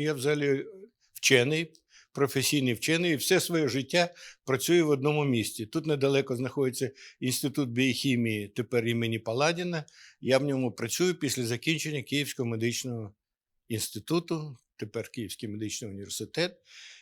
Я взагалі вчений, професійний вчений, і все своє життя працюю в одному місті. Тут недалеко знаходиться інститут біохімії, тепер імені Паладіна. Я в ньому працюю після закінчення Київського медичного інституту, тепер Київський медичний університет.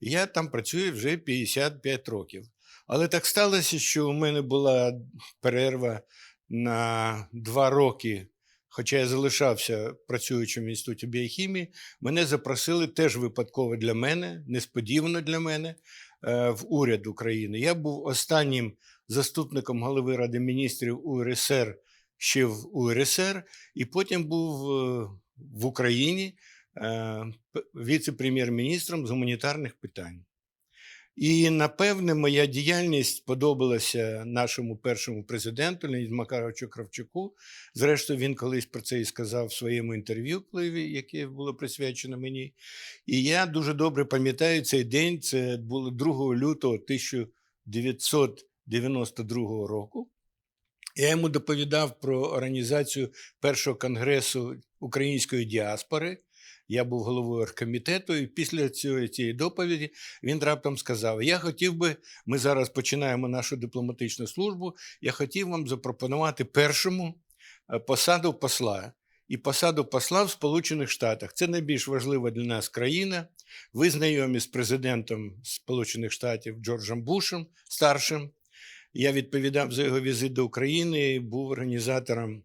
Я там працюю вже 55 років. Але так сталося, що у мене була перерва на два роки. Хоча я залишався працюючим в інституті біохімії, мене запросили теж випадково для мене, несподівано для мене, е, в уряд України. Я був останнім заступником голови Ради міністрів УРСР ще в УРСР, і потім був е, в Україні е, віце-прем'єр-міністром з гуманітарних питань. І напевне, моя діяльність подобалася нашому першому президенту Леоніду Макаровичу Кравчуку. Зрештою, він колись про це і сказав в своєму інтерв'ю, яке було присвячено мені. І я дуже добре пам'ятаю цей день. Це було 2 лютого 1992 року. Я йому доповідав про організацію першого конгресу української діаспори. Я був головою оргкомітету, і після цієї, доповіді він раптом сказав: Я хотів би, ми зараз починаємо нашу дипломатичну службу. Я хотів вам запропонувати першому е, посаду посла. І посаду посла в Сполучених Штатах. Це найбільш важлива для нас країна. Ви знайомі з президентом Сполучених Штатів Джорджем Бушем старшим. Я відповідав за його візит до України, і був організатором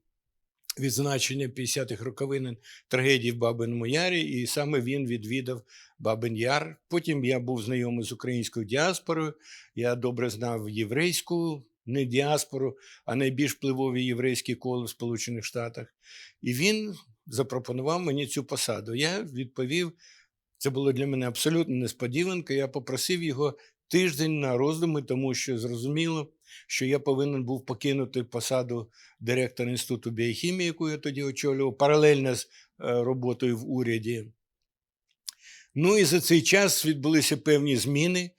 відзначення 50-х роковин трагедії в Бабиному Ярі, і саме він відвідав Бабин Яр. Потім я був знайомий з українською діаспорою. Я добре знав єврейську, не діаспору, а найбільш впливові єврейські кола в Сполучених Штатах. І він запропонував мені цю посаду. Я відповів, це було для мене абсолютно несподіванка. Я попросив його тиждень на роздуми, тому що зрозуміло, що я повинен був покинути посаду директора інституту біохімії, яку я тоді очолював, паралельно з е, роботою в уряді. Ну і за цей час відбулися певні зміни.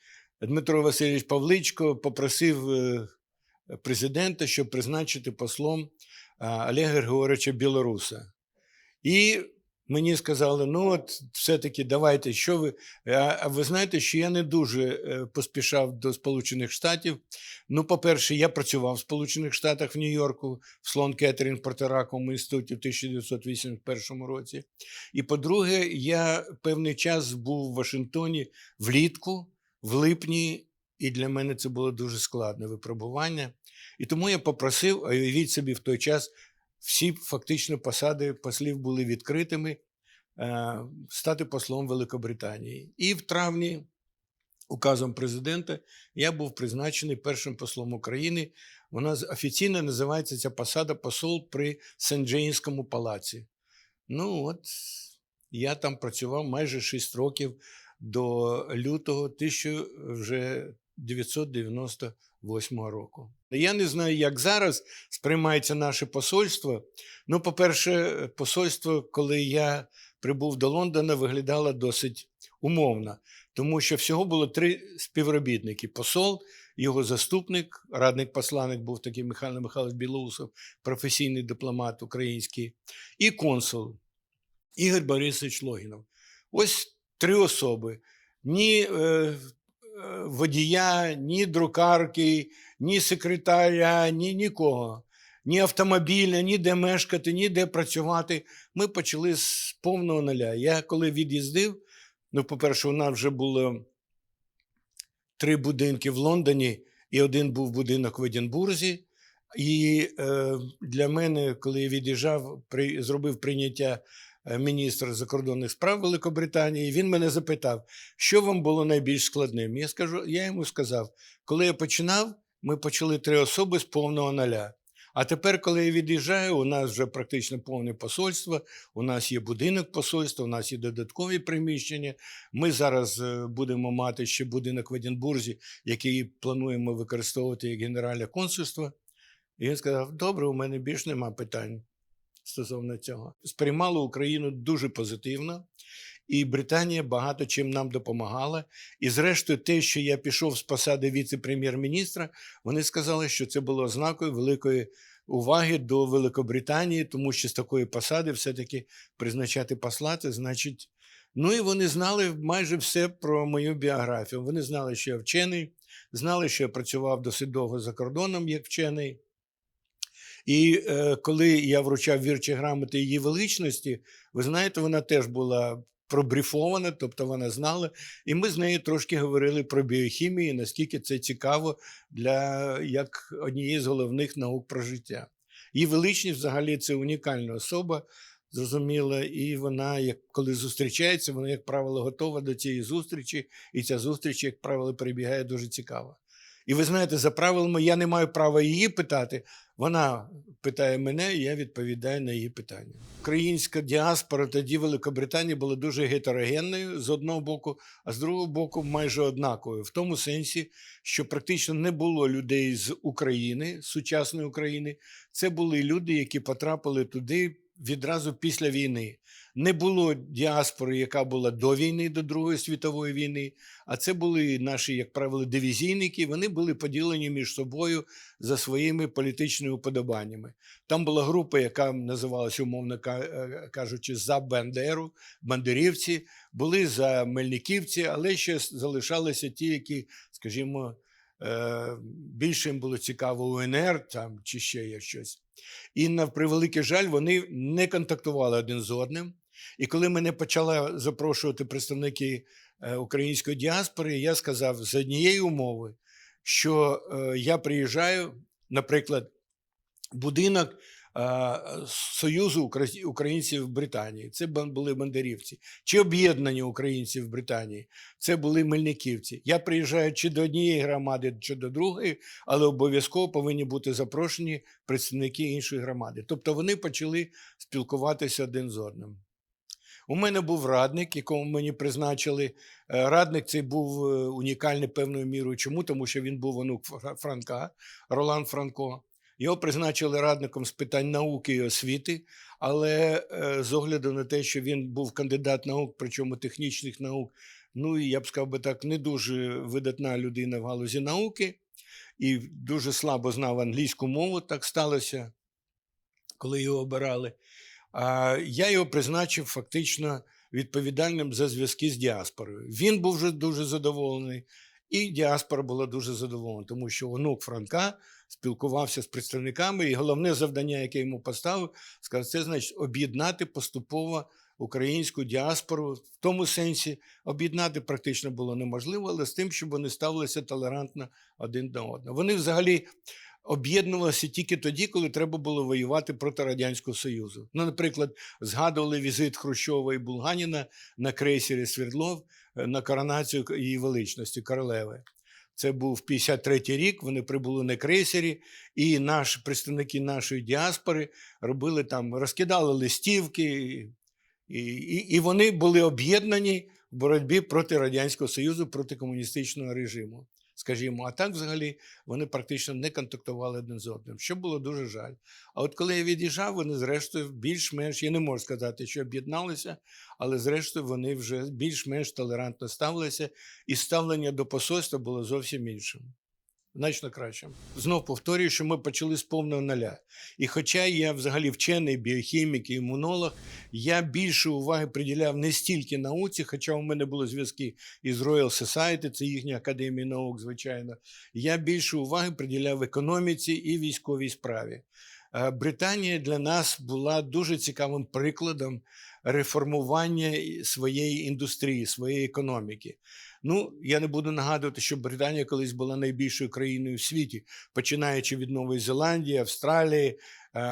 Дмитро Васильович Павличко попросив е, президента, щоб призначити послом Олега Григоровича Білоруса. І мені сказали: ну, от все-таки давайте, що ви. А ви знаєте, що я не дуже е, поспішав до Сполучених Штатів. Ну, по-перше, я працював в Сполучених Штатах в Нью-Йорку в Слон Кеттерінг Портораковому інституті в 1981 році. І по-друге, я певний час був в Вашингтоні влітку, в липні, і для мене це було дуже складне випробування. І тому я попросив, а уявіть собі, в той час всі фактично посади послів були відкритими, е, стати послом Великобританії. І в травні указом президента я був призначений першим послом України. Вона офіційно називається ця посада посол при Сен-Джейнському палаці. Ну от я там працював майже 6 років до лютого 1998 року. Я не знаю, як зараз сприймається наше посольство. Ну, по-перше, посольство, коли я прибув до Лондона, виглядало досить умовно, тому що всього було три співробітники: посол, його заступник, радник посланник був такий Михайло Михайлович Білоусов, професійний дипломат український, і консул Ігор Борисович Логінов. Ось три особи. Ні е, водія, ні друкарки, ні секретаря, ні нікого. Ні автомобіля, ні де мешкати, ні де працювати. Ми почали з повного нуля. Я коли від'їздив, ну, по-перше, у нас вже було три будинки в Лондоні, і один був будинок в Единбурзі. І е, для мене, коли я від'їжджав, при, зробив прийняття міністр закордонних справ Великобританії, він мене запитав, що вам було найбільш складним. Я, скажу, я йому сказав, коли я починав, ми почали три особи з повного нуля. А тепер, коли я від'їжджаю, у нас вже практично повне посольство, у нас є будинок посольства, у нас є додаткові приміщення. Ми зараз е, будемо мати ще будинок в Единбурзі, який плануємо використовувати як генеральне консульство. І він сказав: добре, у мене більш нема питань стосовно цього. Сприймали Україну дуже позитивно, і Британія багато чим нам допомагала. І, зрештою, те, що я пішов з посади віце-прем'єр-міністра, вони сказали, що це було ознакою великої уваги до Великобританії, тому що з такої посади все-таки призначати посла, це значить Ну і вони знали майже все про мою біографію. Вони знали, що я вчений, знали, що я працював досить довго за кордоном як вчений. І е, коли я вручав вірчі грамоти її величності, ви знаєте, вона теж була пробріфована, тобто вона знала. І ми з нею трошки говорили про біохімію, наскільки це цікаво для як однієї з головних наук про життя. Її величність взагалі це унікальна особа, зрозуміло, і вона, як коли зустрічається, вона, як правило, готова до цієї зустрічі, і ця зустріч, як правило, перебігає дуже цікаво. І ви знаєте, за правилами я не маю права її питати. Вона питає мене, і я відповідаю на її питання. Українська діаспора тоді Великобританії була дуже гетерогенною з одного боку, а з другого боку, майже однаковою. В тому сенсі, що практично не було людей з України, сучасної України. Це були люди, які потрапили туди відразу після війни. Не було діаспори, яка була до війни, до Другої світової війни. А це були наші, як правило, дивізійники. Вони були поділені між собою за своїми політичними уподобаннями. Там була група, яка називалася, умовно е, кажучи, за Бандеру, бандерівці, були за Мельниківці, але ще залишалися ті, які, скажімо, е, більше їм було цікаво УНР там, чи ще є щось. І на превеликий жаль, вони не контактували один з одним. І коли мене почали запрошувати представники е, української діаспори, я сказав з однієї умови, що е, я приїжджаю, наприклад, будинок Союзу українців в Британії. Це були бандерівці, чи об'єднання українців в Британії. Це були мельниківці. Я приїжджаю чи до однієї громади, чи до другої, але обов'язково повинні бути запрошені представники іншої громади. Тобто вони почали спілкуватися один з одним. У мене був радник, якому мені призначили. Е, Радник цей був е, унікальний певною мірою. Чому? Тому що він був онук Франка, Ролан Франко. Його призначили радником з питань науки і освіти, але е, з огляду на те, що він був кандидат наук, причому технічних наук, ну і я б сказав би так, не дуже видатна людина в галузі науки, і дуже слабо знав англійську мову, так сталося, коли його обирали. А я його призначив фактично відповідальним за зв'язки з діаспорою. Він був вже дуже задоволений, і діаспора була дуже задоволена, тому що онук Франка спілкувався з представниками, і головне завдання, яке йому поставив, сказав, це значить об'єднати поступово українську діаспору. В тому сенсі об'єднати практично було неможливо, але з тим, щоб вони ставилися толерантно один до одного. Вони взагалі об'єднувалися тільки тоді, коли треба було воювати проти Радянського Союзу. Ну, наприклад, згадували візит Хрущова і Булганіна на крейсері Свердлов е, на коронацію її величності королеви. Це був 53-й рік. Вони прибули на крейсері, і наші представники нашої діаспори робили там, розкидали листівки, і, і, і вони були об'єднані в боротьбі проти Радянського Союзу, проти комуністичного режиму. Скажімо, а так взагалі вони практично не контактували один з одним, що було дуже жаль. А от коли я від'їжджав, вони зрештою більш-менш, я не можу сказати, що об'єдналися, але зрештою вони вже більш-менш толерантно ставилися, і ставлення до посольства було зовсім іншим. Значно кращим. Знов повторюю, що ми почали з повного нуля. І хоча я взагалі вчений біохімік і імунолог, я більше уваги приділяв не стільки науці, хоча у мене були зв'язки із Royal Society, це їхня академія наук, звичайно. Я більше уваги приділяв економіці і військовій справі. Е, Британія для нас була дуже цікавим прикладом реформування своєї індустрії, своєї економіки. Ну, я не буду нагадувати, що Британія колись була найбільшою країною в світі, починаючи від Нової Зеландії, Австралії, е,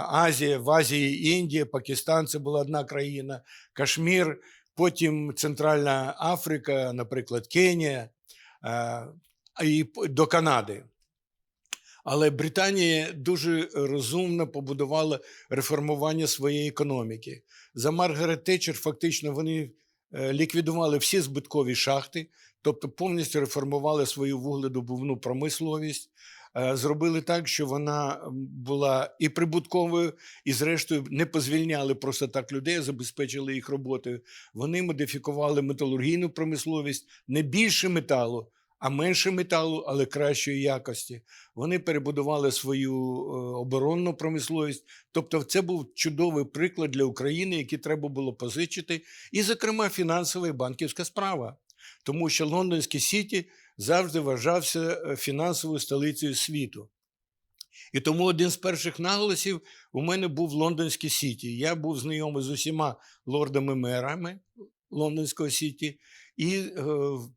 Азія, в Азії Індія, Пакистан це була одна країна, Кашмір, потім Центральна Африка, наприклад, Кенія, е, і до Канади. Але Британія дуже розумно побудувала реформування своєї економіки. За Маргарет Тетчер фактично вони е, ліквідували всі збиткові шахти, тобто повністю реформували свою вугледобувну промисловість, е, зробили так, що вона була і прибутковою, і, зрештою, не позвільняли просто так людей, забезпечили їх роботою. Вони модифікували металургійну промисловість, не більше металу, а менше металу, але кращої якості. Вони перебудували свою е, оборонну промисловість. Тобто, це був чудовий приклад для України, який треба було позичити, і, зокрема, фінансова і банківська справа. Тому що лондонський Сіті завжди вважався е, фінансовою столицею світу. І тому один з перших наголосів у мене був лондонський Сіті. Я був знайомий з усіма лордами-мерами лондонського Сіті, і е,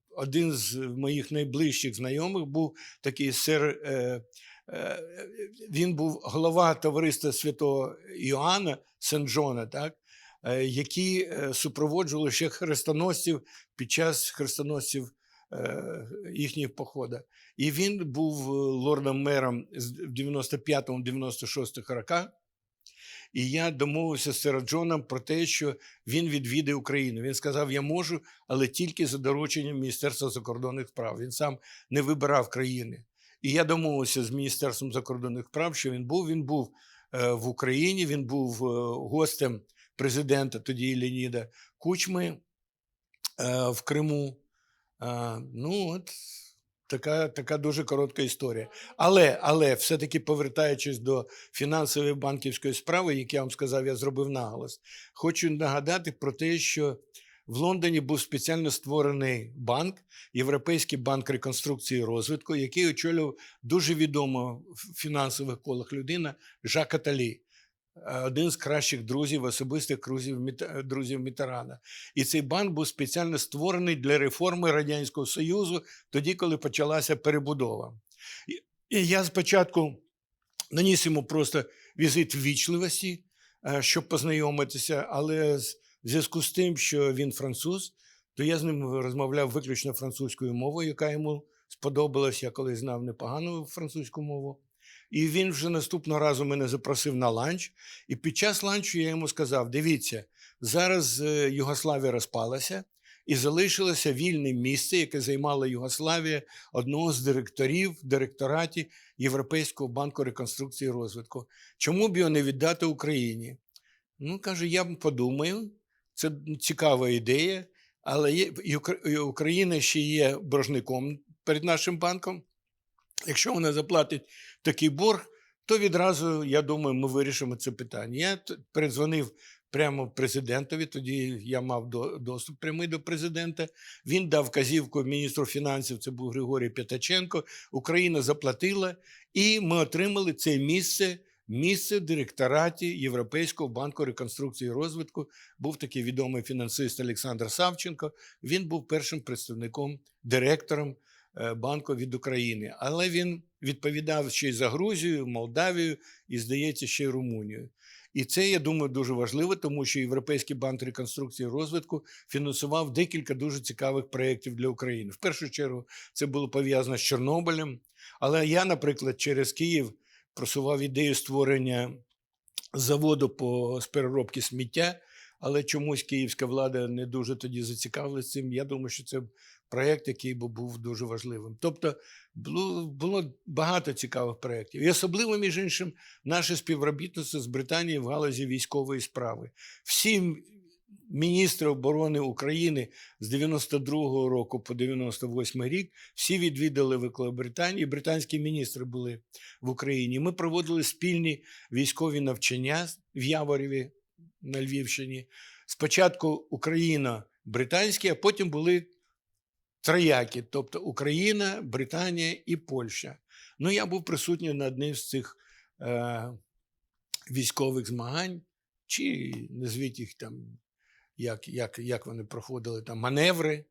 один з моїх найближчих знайомих був такий сер. Е, е, він був голова товариства святого Іоанна Сен-Джона, так, які е, супроводжували ще хрестоносців під час хрестоносців е, їхніх походах. І він був е, лордом-мером з- в 95-96 роках. І я домовився з Сера Джоном про те, що він відвідає Україну. Він сказав: Я можу, але тільки за дорученням Міністерства закордонних справ. Він сам не вибирав країни. І я домовився з Міністерством закордонних справ, що він був. Він був е, в Україні, він був е, гостем президента тоді Леоніда Кучми е, в Криму. Е, ну, от така, така дуже коротка історія. Але, але все-таки повертаючись до фінансової банківської справи, як я вам сказав, я зробив наголос. Хочу нагадати про те, що в Лондоні був спеціально створений банк, Європейський банк реконструкції і розвитку, який очолював дуже відома в фінансових колах людина Жак Аталі. Е, Один з кращих друзів, особистих друзів, друзів Мітерана. І цей банк був спеціально створений для реформи Радянського Союзу, тоді, коли почалася перебудова. І- І я спочатку наніс йому просто візит ввічливості, е, щоб познайомитися, але з- в зв'язку з тим, що він француз, то я з ним розмовляв виключно французькою мовою, яка йому сподобалась. Я колись знав непогану французьку мову. І він вже наступного разу мене запросив на ланч. І під час ланчу я йому сказав: дивіться, зараз е, Югославія розпалася, і залишилося вільне місце, яке займала Югославія одного з директорів директораті Європейського банку реконструкції і розвитку. Чому б його не віддати Україні? Ну, каже, я подумаю, це цікава ідея, але є, Україна ще є боржником перед нашим банком. Якщо вона заплатить такий борг, то відразу, я думаю, ми вирішимо це питання. Я передзвонив прямо президентові, тоді я мав доступ прямий до президента. Він дав вказівку міністру фінансів, це був Григорій П'ятаченко. Україна заплатила, і ми отримали це місце. Місце в директораті Європейського банку реконструкції і розвитку був такий відомий фінансист Олександр Савченко. Він був першим представником, директором банку від України. Але він відповідав ще й за Грузію, Молдавію і, здається, ще й Румунію. І це, я думаю, дуже важливо, тому що Європейський банк реконструкції і розвитку фінансував декілька дуже цікавих проєктів для України. В першу чергу це було пов'язано з Чорнобилем. Але я, наприклад, через Київ просував ідею створення заводу по з переробки сміття, але чомусь київська влада не дуже тоді зацікавилася цим. Я думаю, що це проєкт, який би був дуже важливим. Тобто було, багато цікавих проєктів. І особливо, між іншим, наше співробітництво з Британією в галузі військової справи. Всі міністри оборони України з 92-го року по 98 рік всі відвідали Великобританію. Британські міністри були в Україні. Ми проводили спільні військові навчання в Яворіві на Львівщині. Спочатку Україна, британські, а потім були трояки, тобто Україна, Британія і Польща. Ну, я був присутній на одній з цих е, військових змагань, чи назвіть їх там, як, як, як вони проходили там маневри.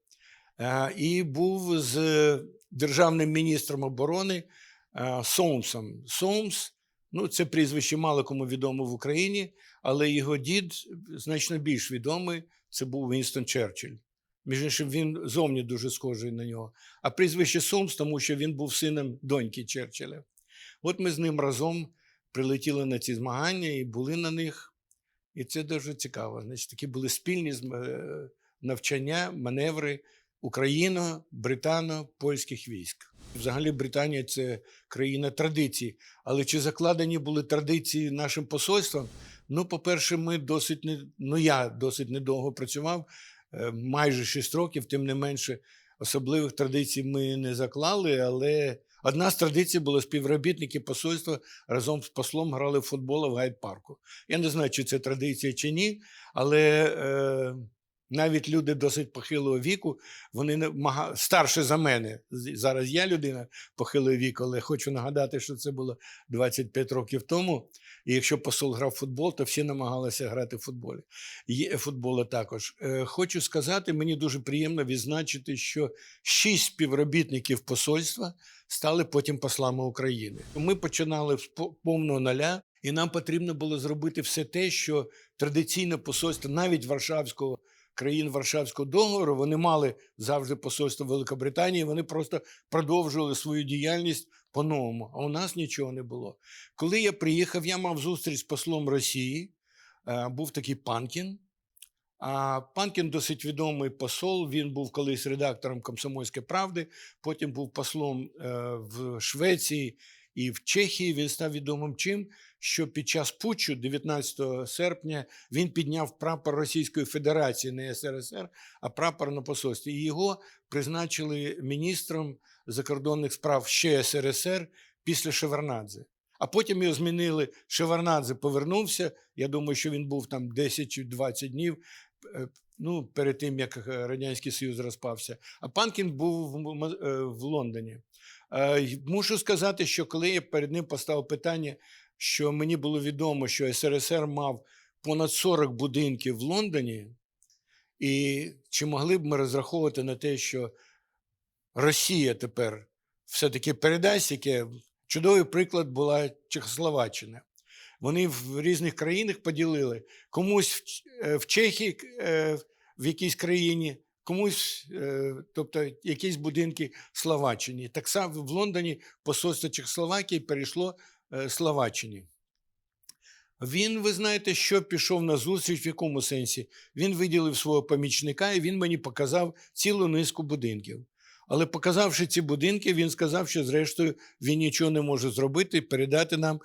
Е, і був з державним міністром оборони е, Соумсом. Соумс, ну, це прізвище мало кому відомо в Україні, але його дід значно більш відомий. Це був Вінстон Черчилль. Між іншим, він зовні дуже схожий на нього. А прізвище Сомс, тому що він був сином доньки Черчилля. От ми з ним разом прилетіли на ці змагання і були на них. І це дуже цікаво. Значить, такі були спільні е, навчання, маневри україно-британо-польських військ. Взагалі, Британія це країна традицій. Але чи закладені були традиції нашим посольством? Ну, по-перше, ми досить не ну я досить недовго працював, майже 6 років, тим не менше, особливих традицій ми не заклали, але одна з традицій була співробітники посольства разом з послом грали в футбол в гайд-парку. Я не знаю, чи це традиція чи ні, але е, навіть люди досить похилого віку, вони старше за мене. Зараз я людина похилого віку, але хочу нагадати, що це було 25 років тому. І якщо посол грав в футбол, то всі намагалися грати в футболі. Є футболи також. Е, Хочу сказати, мені дуже приємно відзначити, що шість співробітників посольства стали потім послами України. Ми починали з повного нуля, і нам потрібно було зробити все те, що традиційне посольство, навіть Варшавського країн Варшавського договору, вони мали завжди посольство Великобританії, вони просто продовжували свою діяльність по-новому. А у нас нічого не було. Коли я приїхав, я мав зустріч з послом Росії. Е, Був такий Панкін. А Панкін досить відомий посол. Він був колись редактором Комсомольської правди, потім був послом е, в Швеції і в Чехії. Він став відомим чим, що під час путчу, 19 серпня, він підняв прапор Російської Федерації, не СРСР, а прапор на посольстві. І його призначили міністром закордонних справ ще СРСР після Шеварнадзе. А потім його змінили. Шеварнадзе повернувся. Я думаю, що він був там 10 чи 20 днів. Е, Ну, перед тим як е, Радянський Союз розпався. А Панкін був в, е, Лондоні. Мушу сказати, що коли я перед ним поставив питання, що мені було відомо, що СРСР мав понад 40 будинків в Лондоні, і чи могли б ми розраховувати на те, що Росія тепер все-таки передасть яке чудовий приклад була Чехословаччина. Вони в різних країнах поділили комусь в, е, Чехії, е, в якійсь країні, комусь, е, тобто якісь будинки в Словаччині. Так само в Лондоні посольство Чехословакії перейшло Словаччині. Він, ви знаєте, що пішов на зустріч, в якому сенсі? Він виділив свого помічника і він мені показав цілу низку будинків. Але показавши ці будинки, він сказав, що зрештою він нічого не може зробити і передати нам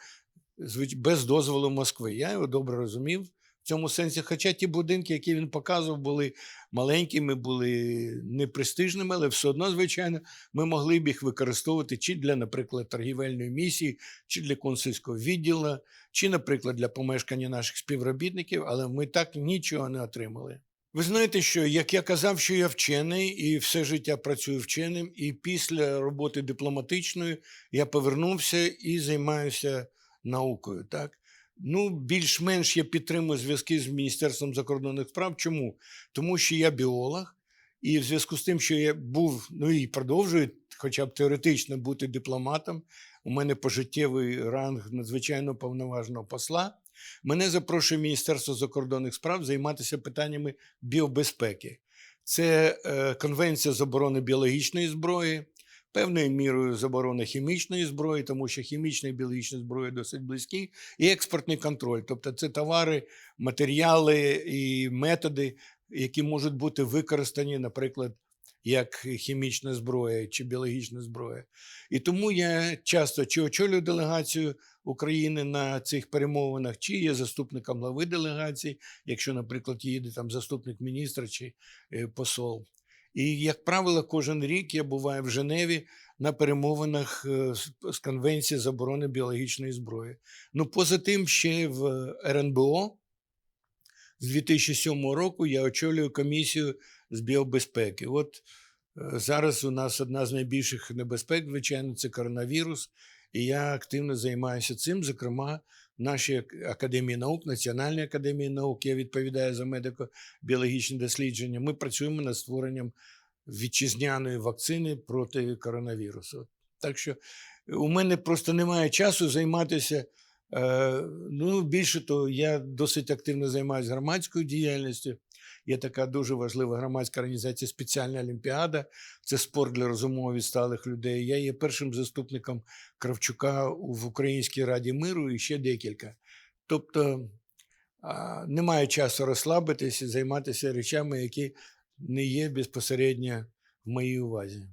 без дозволу Москви. Я його добре розумів в цьому сенсі. Хоча ті будинки, які він показував, були маленькими, були непрестижними, але все одно, звичайно, ми могли б їх використовувати чи для, наприклад, торгівельної місії, чи для консульського відділу, чи, наприклад, для помешкання наших співробітників, але ми так нічого не отримали. Ви знаєте, що як я казав, що я вчений і все життя працюю вченим, і після роботи дипломатичної я повернувся і займаюся наукою. Так? Ну, більш-менш я підтримую зв'язки з Міністерством закордонних справ. Чому? Тому що я біолог, і в зв'язку з тим, що я був, ну і продовжую, хоча б теоретично бути дипломатом, у мене пожиттєвий ранг надзвичайно повноважного посла. Мене запрошує Міністерство закордонних справ займатися питаннями біобезпеки. Це е, Конвенція з оборони біологічної зброї, певною мірою заборони хімічної зброї, тому що хімічна і біологічна зброя досить близькі, і експортний контроль. Тобто це товари, матеріали і методи, які можуть бути використані, наприклад, як хімічна зброя чи біологічна зброя. І тому я часто чи очолюю делегацію України на цих перемовинах, чи є заступником глави делегації, якщо, наприклад, їде там заступник міністра чи е, посол. І, як правило, кожен рік я буваю в Женеві на перемовинах е, з- Конвенції заборони біологічної зброї. Ну, поза тим, ще в РНБО з 2007 року я очолюю комісію з біобезпеки. От е, зараз у нас одна з найбільших небезпек, звичайно, це коронавірус. І я активно займаюся цим. Зокрема, нашій академії наук, Національній академії наук, я відповідаю за медико-біологічні дослідження. Ми працюємо над створенням вітчизняної вакцини проти коронавірусу. Так що у мене просто немає часу займатися. Е, ну, більше того, я досить активно займаюся громадською діяльністю. Є така дуже важлива громадська організація Спеціальна Олімпіада. Це спорт для розумово відсталих людей. Я є першим заступником Кравчука в Українській Раді миру і ще декілька. Тобто немає часу розслабитися, займатися речами, які не є безпосередньо в моїй увазі.